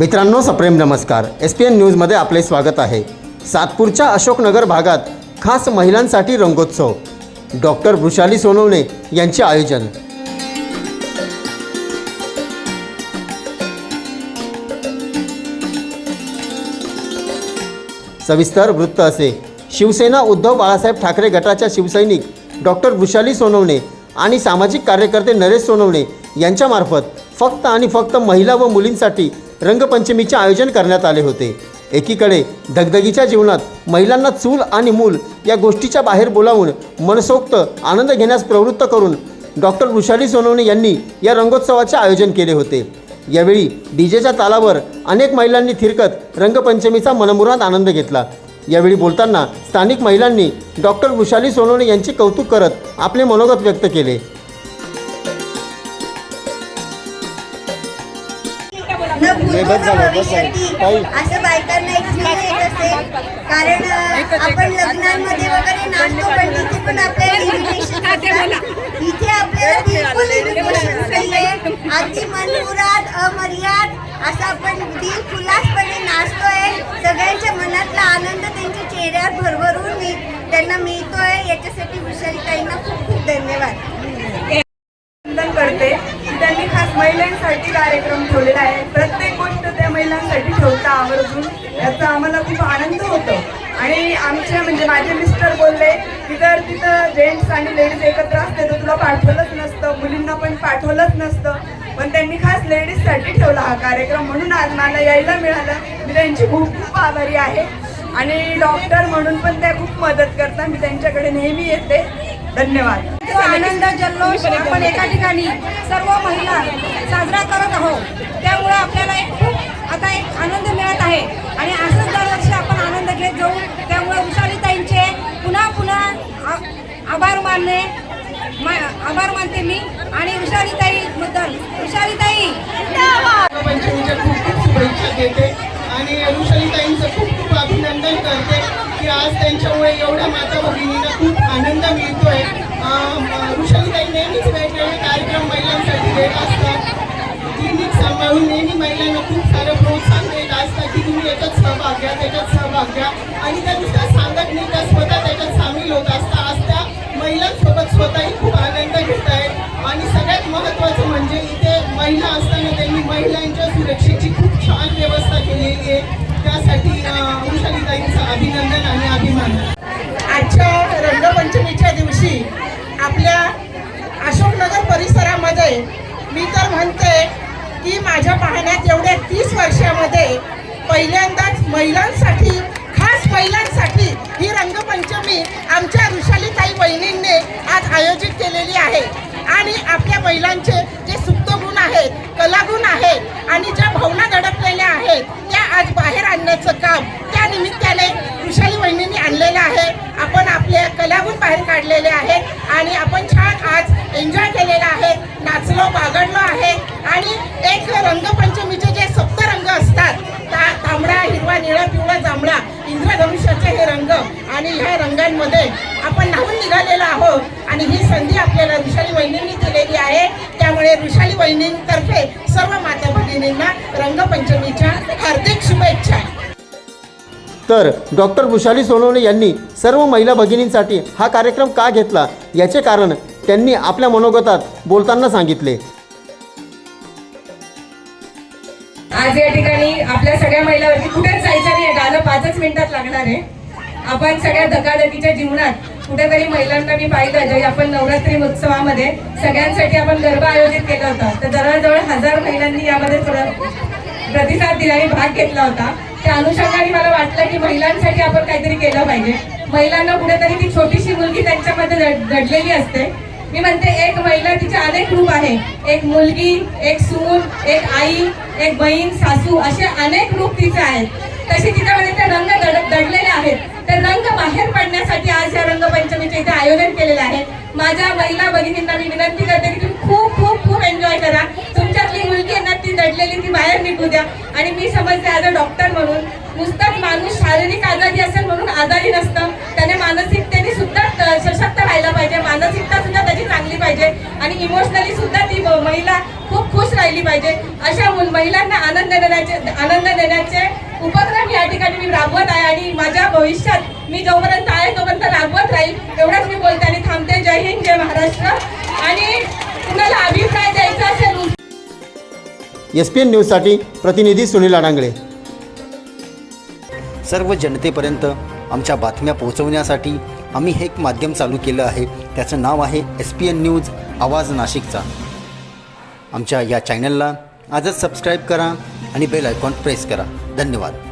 मित्रांनो सप्रेम नमस्कार. एस पी एन न्यूजमध्ये आपले स्वागत आहे. सातपूरच्या अशोकनगर भागात खास महिलांसाठी रंगोत्सव. डॉक्टर वृषाली सोनवणे यांचे आयोजन. सविस्तर वृत्त असे. शिवसेना उद्धव बाळासाहेब ठाकरे गटाच्या शिवसैनिक डॉक्टर वृषाली सोनवणे आणि सामाजिक कार्यकर्ते नरेश सोनवणे यांच्यामार्फत फक्त आणि फक्त महिला व मुलींसाठी रंगपंचमीचे आयोजन करण्यात आले होते. एकीकडे धगधगीच्या जीवनात महिलांना चूल आणि मूल या गोष्टीच्या बाहेर बोलावून मनसोक्त आनंद घेण्यास प्रवृत्त करून डॉक्टर वृषाली सोनवणे यांनी या रंगोत्सवाचे आयोजन केले होते. यावेळी डीजेच्या तालावर अनेक महिलांनी थिरकत रंगपंचमीचा मनमुराद आनंद घेतला. यावेळी बोलताना स्थानिक महिलांनी डॉक्टर वृषाली सोनवणे यांचे कौतुक करत आपले मनोगत व्यक्त केले. न भूतो न भविष्यती असं बायकांना एक फील येत असेल कारण आपण लग्नांमध्ये वगैरे नाचतो पण तिथे पण आपल्याला इन्व्हिटेशन इथे आपल्याला बिलकुल इन्व्हिटेशन नाहीये. अगदी मनमुराद अमर्याद असं आपण दिल खुलासपणे नाचतोय. सगळ्यांच्या मनातला आनंद त्यांच्या चेहऱ्यावर भरभरून मी त्यांना मिळतोय. याच्यासाठी विशालीताईंना खूप खूप धन्यवाद. अभिनंदन करते. की त्यांनी खास महिलांसाठी कार्यक्रम ठेवलेला आहे. प्रत्येक महिलांसाठी ठेवता आवर्जून याचा आम्हाला खूप आनंद होतो. आणि आमच्या म्हणजे माझे मिस्टर बोलले की जर तिथं जेंट्स आणि लेडीज एकत्र असते तर तुला पाठवलंच नसतं मुलींना पण पाठवलंच नसतं. पण त्यांनी खास लेडीजसाठी ठेवला हा कार्यक्रम. म्हणून आज मला यायला मिळालं. मी त्यांची खूप खूप आभारी आहे. आणि डॉक्टर म्हणून पण त्या खूप मदत करतात. मी त्यांच्याकडे नेहमी येते. धन्यवाद. आनंद जल्लोष. आपण एका ठिकाणी सर्व महिला साजरा करत आहोत त्यामुळे आपल्याला एक खूप आता एक आनंद मिळत आहे. आणि असंच दरवर्षी आपण आनंद घेत जाऊ. त्यामुळे उषालीताईंचे पुन्हा पुन्हा आभार मानले. मा- आभार मानते मी. आणि उषालीताई बद्दल उषालीताई पंचमीच्या खूप खूप शुभेच्छा देते आणि ऋषालीताईंचं खूप खूप अभिनंदन करते की आज त्यांच्यामुळे एवढ्या माता भगिनींना खूप आनंद मिळतोय. ऋषालीताई नेहमीच वेगवेगळे कार्यक्रम महिलांसाठी देत असतात. क्लिनिक सांभाळून नेहमी महिलांना खूप सारं त्यांनी महिलांच्या सुरक्षेची खूप छान व्यवस्था केलेली आहे. त्यासाठी वृषालीताईंचं अभिनंदन आणि अभिमान. आजच्या रंगपंचमीच्या दिवशी आपल्या अशोकनगर परिसरामध्ये मी तर म्हणते की माझ्या पाहण्यात एवढ्या तीस वर्षामध्ये पहिल्यांदाच महिलांसाठी खास महिलांसाठी ही रंगपंचमी आमच्या ऋषालीताई वहिनींनी आज आयोजित केलेली आहे. आणि आपल्या महिलांचे जे आहेत कलागुण आहेत आणि ज्या भावना दडपलेल्या आहेत त्या आज बाहेर आणण्याचं काम त्या निमित्ताने वृषाली वहिनींनी आणलेलं आहे. आपण आपले कलागुण बाहेर काढलेले आहेत आणि आपण छान आज एन्जॉय केलेला आहे. नाचलो बागडलो आहे आणि एक रंगपंचमीचे जे सप्त रंग असतात ता तांबडा हिरवा निळा पिवळा जांभळा इंद्रधनुष्याचे हे रंग आणि ह्या रंगांमध्ये आपण नाहून निघालेलो आहोत आणि ही संधी आपल्याला ऋषाली त्यामुळे ऋषाली वहिनींतर्फे सर्व माता भगिनींना रंगपंचमीच्या हार्दिक शुभेच्छा. तर डॉक्टर वृषाली सोनवणे यांनी सर्व महिला भगिनींसाठी हा कार्यक्रम का घेतला? याचे कारण त्यांनी आपल्या मनोगतात बोलताना सांगितले. आज या ठिकाणी आपल्या सगळ्या महिलावरती कुठेच जायचं नाही. गाणं पाचच मिनिटात लागणार आहे. आपण सगळ्या धकाधकीच्या जीवनात कुठेतरी महिलांना मी पाहिलं जे आपण नवरात्री उत्सवामध्ये सगळ्यांसाठी आपण गरबा आयोजित केला होता. तर जवळजवळ हजार महिलांनी यामध्ये प्रतिसाद दिला आणि भाग घेतला होता. त्या अनुषंगाने मला वाटलं की महिलांसाठी आपण काहीतरी केलं पाहिजे. महिलांना कुठेतरी ती छोटीशी मुलगी त्यांच्यामध्ये दड- दडलेली असते. मी म्हणते एक महिला तिचे अनेक रूप आहे. एक मुलगी एक सून एक आई एक बहीण सासू असे अनेक रूप तिचे आहेत. तसे तिच्यामध्ये ते रंग दडलेले आहेत. ते रंग बाहेर पडण्यासाठी आज या आयोजन केलेलं आहे. माझ्या महिला भगिनींना मी विनंती करते की तुम्ही खूप खूप खूप एन्जॉय करा. तुमच्यातली मुलगी आहे ना ती दडलेली ती बाहेर निघू द्या. आणि मी समजते ॲज अ डॉक्टर म्हणून नुसताच माणूस शारीरिक आजारी असेल म्हणून आजारी नसतं. त्याने मानसिकतेने सुद्धा सशक्त राहायला पाहिजे. मानसिकता सुद्धा त्याची चांगली पाहिजे. आणि इमोशनली सुद्धा ती महिला खूप खुश राहिली पाहिजे. अशा मुल- महिलांना आनंद देण्याचे आनंद देण्याचे उपक्रम या ठिकाणी मी राबवत आहे आणि माझ्या भविष्यात मी जोपर्यंत आहे तोपर्यंत राबवत राहील एवढंच मी बोलते आणि थांबते. जय हिंद जय महाराष्ट्र. आणि कुणाला अभिप्राय द्यायचा असेल एस पी एन न्यूजसाठी प्रतिनिधी सुनील अडांगळे सर्व जनतेपर्यंत आमच्या बातम्या पोहोचवण्यासाठी आम्ही हे एक माध्यम चालू केलं आहे. त्याचं नाव आहे एस पी एन न्यूज आवाज नाशिकचा. आमच्या या चॅनलला आजच सबस्क्राईब करा आणि बेल आयकॉन प्रेस करा. धन्यवाद.